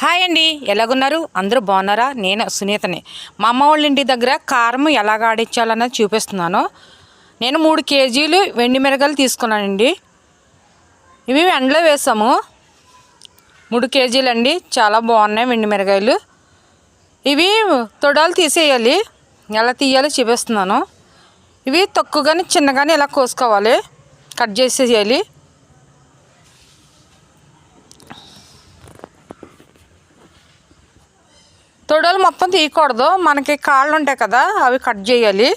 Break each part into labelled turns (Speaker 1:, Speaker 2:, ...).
Speaker 1: Hi అండి. ఎలాగున్నారు? అందరూ బాగున్నారా? నేను సునీతని. మా అమ్మ వాళ్ళ ఇంటి దగ్గర కారం ఎలాగ ఆడించాలన్నది చూపిస్తున్నాను. నేను మూడు కేజీలు వెండి మిరగలు తీసుకున్నానండి. ఇవి ఎండలో వేసాము. మూడు కేజీలు అండి చాలా బాగున్నాయి వెండి మిరగాయలు. ఇవి తొడాలు తీసేయాలి. ఎలా తీయాలో చూపిస్తున్నాను. ఇవి తక్కువగానే చిన్నగానే ఇలా కోసుకోవాలి. కట్ చేసేయాలి. తొడలు మొత్తం తీయకూడదు. మనకి కాళ్ళు ఉంటాయి కదా అవి కట్ చేయాలి.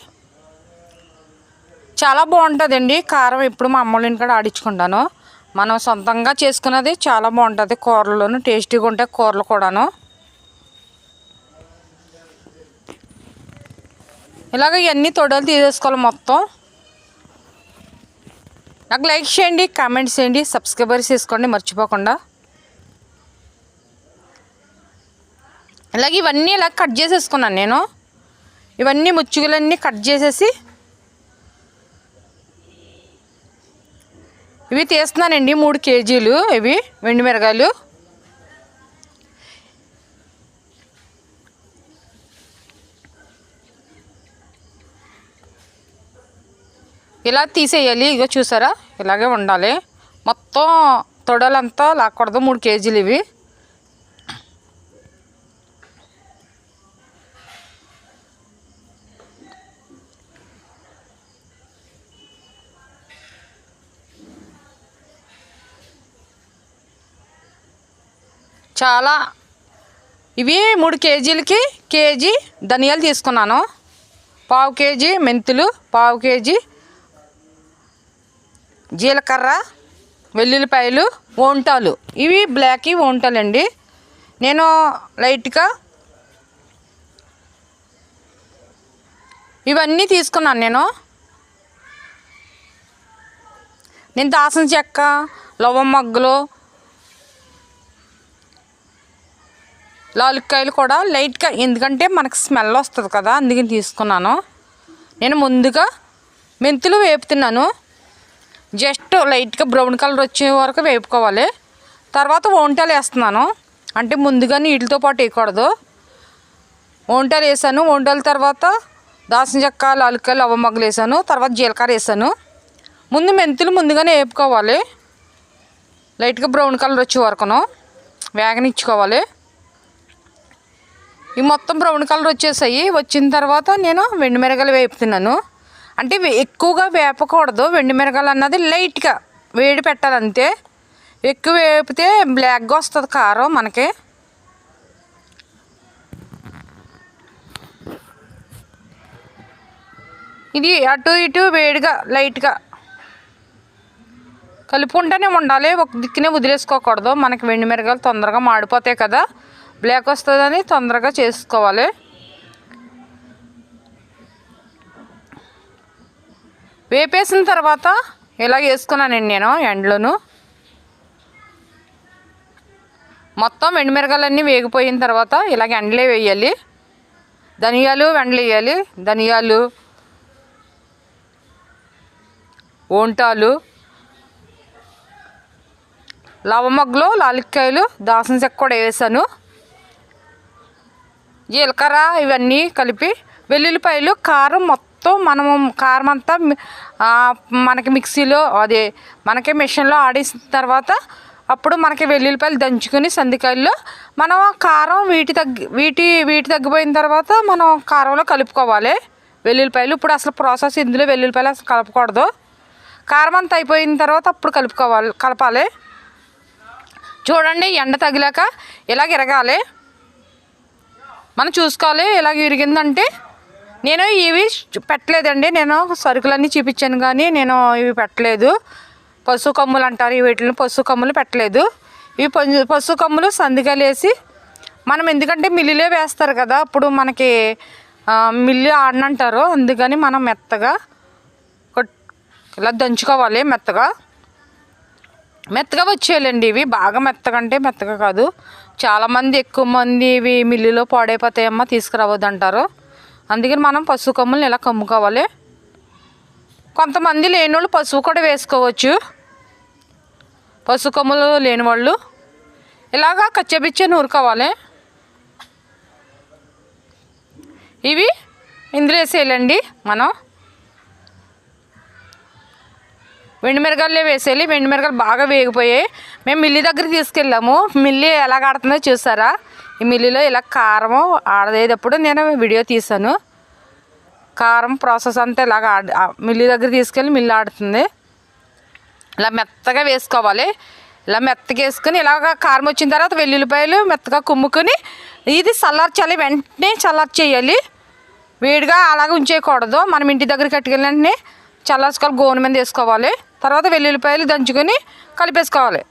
Speaker 1: చాలా బాగుంటుందండి. కారం ఇప్పుడు మా అమ్మోళ్ళ ఇంటికాడ ఆడించుకుంటాను. మనం సొంతంగా చేసుకున్నది చాలా బాగుంటుంది. కూరలోను టేస్టీగా ఉంటాయి కూరలు కూడాను. ఇలాగ ఇవన్నీ తొడలు తీసేసుకోవాలి మొత్తం. నాకు లైక్ చేయండి కామెంట్స్ చేయండి సబ్స్క్రైబర్స్ చేసుకోండి మర్చిపోకుండా. ఇలాగ ఇవన్నీ ఇలా కట్ చేసేసుకున్నాను నేను. ఇవన్నీ ముచ్చుగులన్నీ కట్ చేసేసి ఇవి తీస్తున్నానండి మూడు కేజీలు ఇవి వెండి మిరగాయలు ఇలా తీసేయాలి ఇగో చూసారా? ఇలాగే ఉండాలి. మొత్తం తొడలంతా లాక్కూడదు మూడు కేజీలు ఇవి. చాలా ఇవి మూడు కేజీలకి కేజీ ధనియాలు తీసుకున్నాను. పావు కేజీ మెంతులు పావు కేజీ జీలకర్ర వెల్లుల్లిపాయలు ఓంటాలు ఇవి బ్లాక్ ఓంటాలండి నేను లైట్గా ఇవన్నీ తీసుకున్నాను నేను. నేను దాసం చెక్క లవం మగ్గులు లాలిక్కాయలు కూడా లైట్గా ఎందుకంటే మనకు స్మెల్ వస్తుంది కదా అందుకని తీసుకున్నాను. నేను ముందుగా మెంతులు వేపుతున్నాను. జస్ట్ లైట్గా బ్రౌన్ కలర్ వచ్చే వరకు వేపుకోవాలి. తర్వాత వంటలు వేస్తున్నాను. అంటే ముందుగా నీటితో పాటు వేయకూడదు. వంటలు వేసాను. వంటల తర్వాత దాసిన చెక్క లాలుకాయలు లవ వేసాను. తర్వాత జీలకర్ర వేసాను. ముందు మెంతులు ముందుగానే వేపుకోవాలి. లైట్గా బ్రౌన్ కలర్ వచ్చే వరకును వేగనిచ్చుకోవాలి. ఈ మొత్తం బ్రౌన్ కలర్ వచ్చేసాయి. వచ్చిన తర్వాత నేను వెండి మిరగలు వేపుతున్నాను. అంటే ఎక్కువగా వేపకూడదు. వెండి మిరగలు అన్నది లైట్గా వేడి పెట్టాలి అంతే ఎక్కువ వేపితే బ్లాక్గా వస్తుంది కారం మనకి. ఇది అటు ఇటు వేడిగా లైట్గా కలుపుకుంటూనే ఉండాలి. ఒక దిక్కునే వదిలేసుకోకూడదు. మనకి వెండి మిరగాయలు తొందరగా మాడిపోతాయి కదా. బ్లాక్ వస్తుందని తొందరగా చేసుకోవాలి. వేపేసిన తర్వాత ఇలా వేసుకున్నానండి నేను ఎండలోను. మొత్తం ఎండుమిరగాలన్నీ వేగిపోయిన తర్వాత ఇలాగ ఎండలే వేయాలి. ధనియాలు వెండలు వేయాలి. ధనియాలు ఓంటాలు లవమగ్గులు లాలిక్కాయలు దాసం చెక్క కూడా వేసాను. జీలకర్ర ఇవన్నీ కలిపి వెల్లుల్లిపాయలు కారం మొత్తం మనము కారం అంతా మనకి మిక్సీలో అదే మనకి మిషన్లో ఆడేసిన తర్వాత అప్పుడు మనకి వెల్లుల్లిపాయలు దంచుకొని సందికాయల్లో మనం కారం వీటి తగ్గి వీటి వీటి తగ్గిపోయిన తర్వాత మనం కారంలో కలుపుకోవాలి. వెల్లుల్లిపాయలు ఇప్పుడు అసలు ప్రాసెస్ ఇందులో వెల్లుల్లిపాయలు అసలు కలపకూడదు. కారం అంతా అయిపోయిన తర్వాత అప్పుడు కలుపుకోవాలి కలపాలి. చూడండి ఎండ తగిలాక ఇలాగ ఇరగాలి. మనం చూసుకోవాలి. ఇలాగ విరిగిందంటే నేను ఇవి పెట్టలేదండి. నేను సరుకులన్నీ చూపించాను కానీ నేను ఇవి పెట్టలేదు. పశు కమ్ములు అంటారు. ఈ వీటిని పశు కమ్ములు పెట్టలేదు. ఇవి పశు- కమ్ములు సందికాయలు మనం ఎందుకంటే మిల్లులే వేస్తారు కదా. అప్పుడు మనకి మిల్లు ఆడనంటారు. అందుకని మనం మెత్తగా ఇలా దంచుకోవాలి మెత్తగా. మెత్తగా వచ్చేయాలండి ఇవి. బాగా మెత్తగా అంటే మెత్తగా కాదు. చాలామంది ఎక్కువ మంది ఇవి మిల్లులో పాడైపోతాయమ్మా తీసుకురావద్దు అంటారు అందుకని మనం పసుపు కొమ్ములను ఇలా కమ్ముకోవాలి? కొంతమంది లేని వాళ్ళు పశువు కూడా వేసుకోవచ్చు. పసుపు కొమ్ములు లేని వాళ్ళు ఇలాగా కచ్చబిచ్చే నూరుకోవాలి. ఇవి ఇందులో వేసేయాలండి మనం. వెండిమిరగాయలు వేసేయాలి. వెండిమిరగాయలు బాగా వేగిపోయాయి. మేము మిల్లి దగ్గరికి తీసుకెళ్ళాము. మిల్లి ఎలా ఆడుతుందో చూసారా? ఈ మిల్లిలో ఇలా కారం ఆడదేటప్పుడు నేను వీడియో తీసాను కారం ప్రాసెస్ అంతా ఇలాగ ఆడ- మిల్లి దగ్గర తీసుకెళ్ళి మిల్లి ఆడుతుంది. ఇలా మెత్తగా వేసుకోవాలి. ఇలా మెత్తగా వేసుకుని ఇలాగ కారం వచ్చిన తర్వాత వెల్లుల్లిపాయలు మెత్తగా కుమ్ముకొని ఇది చల్లార్చాలి. వెంటనే చల్లార్చేయాలి వేడిగా అలాగే ఉంచేయకూడదు. మనం ఇంటి దగ్గర కట్టుకెళ్ళి వెంటనే చల్లార్చుకోవాలి. గోను మీద వేసుకోవాలి. తర్వాత వెల్లుల్లిపాయలు దంచుకొని కలిపేసుకోవాలి.